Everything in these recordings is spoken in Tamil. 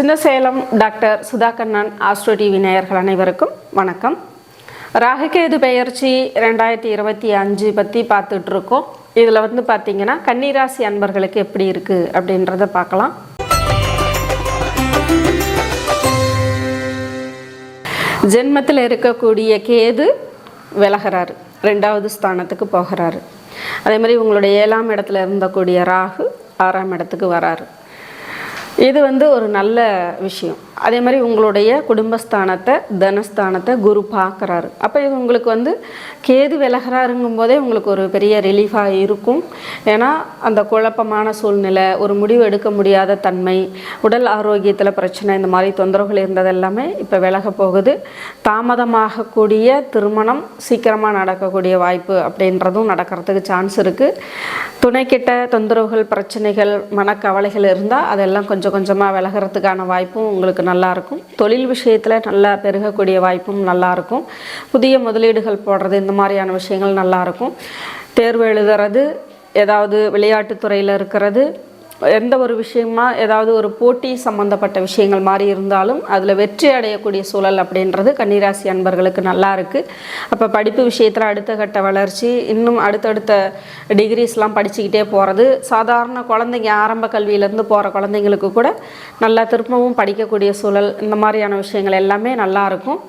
Chinnasalem doctor Sudhakannan Astro TV நேயர்கள் அனைவருக்கும் வணக்கம். ராகுகேது பெயர்ச்சி ரெண்டாயிரத்தி இருபத்தி அஞ்சு பற்றி பார்த்துட்ருக்கோம். இதில் வந்து பார்த்தீங்கன்னா கன்னிராசி அன்பர்களுக்கு எப்படி இருக்குது அப்படின்றத பார்க்கலாம். ஜென்மத்தில் இருக்கக்கூடிய கேது விலகிறாரு. ரெண்டாவது ஸ்தானத்துக்கு போகிறாரு. அதே மாதிரி உங்களுடைய ஏழாம் இடத்துல இருந்தக்கூடிய ராகு ஆறாம் இடத்துக்கு வராரு. இது வந்து ஒரு நல்ல விஷயம். அதே மாதிரி உங்களுடைய குடும்பஸ்தானத்தை தனஸ்தானத்தை குரு பார்க்குறாரு. அப்போ இது உங்களுக்கு வந்து கேது விலகிறாருங்கும் போதே உங்களுக்கு ஒரு பெரிய ரிலீஃபாக இருக்கும். ஏன்னா அந்த குழப்பமான சூழ்நிலை ஒரு முடிவு எடுக்க முடியாத தன்மை உடல் ஆரோக்கியத்தில் பிரச்சனை இந்த மாதிரி தொந்தரவுகள் இருந்தது எல்லாமே இப்போ விலக போகுது. தாமதமாகக்கூடிய திருமணம் சீக்கிரமாக நடக்கக்கூடிய வாய்ப்பு அப்படின்றதும் நடக்கிறதுக்கு சான்ஸ் இருக்குது துணைக்கிட்ட தொந்தரவுகள் பிரச்சனைகள் மனக்கவலைகள் இருந்தால் அதெல்லாம் கொஞ்சம் கொஞ்சமாக விலகிறதுக்கான வாய்ப்பும் உங்களுக்கு நல்லாயிருக்கும் தொழில் விஷயத்தில் நல்லா பெருகக்கூடிய வாய்ப்பும் நல்லா இருக்கும் புதிய முதலீடுகள் போடுறது இந்த மாதிரியான விஷயங்கள் நல்லாயிருக்கும் தேர்வு எழுதுறது ஏதாவது விளையாட்டுத்துறையில் இருக்கிறது எந்த ஒரு விஷயமா ஏதாவது ஒரு போட்டி சம்மந்தப்பட்ட விஷயங்கள் மாதிரி இருந்தாலும் அதில் வெற்றி அடையக்கூடிய சூழல் அப்படின்றது கன்னிராசி அன்பர்களுக்கு நல்லா இருக்குது அப்போ படிப்பு விஷயத்தில் அடுத்த கட்ட வளர்ச்சி இன்னும் அடுத்தடுத்த டிகிரிஸ்லாம் படிச்சுக்கிட்டே போகிறது சாதாரண குழந்தைங்க ஆரம்ப கல்வியிலேருந்து போகிற குழந்தைங்களுக்கு கூட நல்லா திரும்பவும் படிக்கக்கூடிய சூழல் இந்த மாதிரியான விஷயங்கள் எல்லாமே நல்லா இருக்கும்.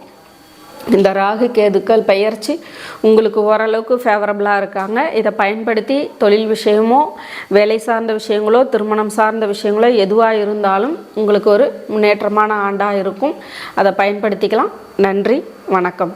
இந்த ராகு கேதுக்கள் பெயர்ச்சி உங்களுக்கு ஓரளவுக்கு ஃபேவரபுளாக இருக்காங்க. இதை பயன்படுத்தி தொழில் விஷயமோ வேலை சார்ந்த விஷயங்களோ திருமணம் சார்ந்த விஷயங்களோ எதுவாக இருந்தாலும் உங்களுக்கு ஒரு முன்னேற்றமான ஆண்டாக இருக்கும். அதை பயன்படுத்திக்கலாம். நன்றி வணக்கம்.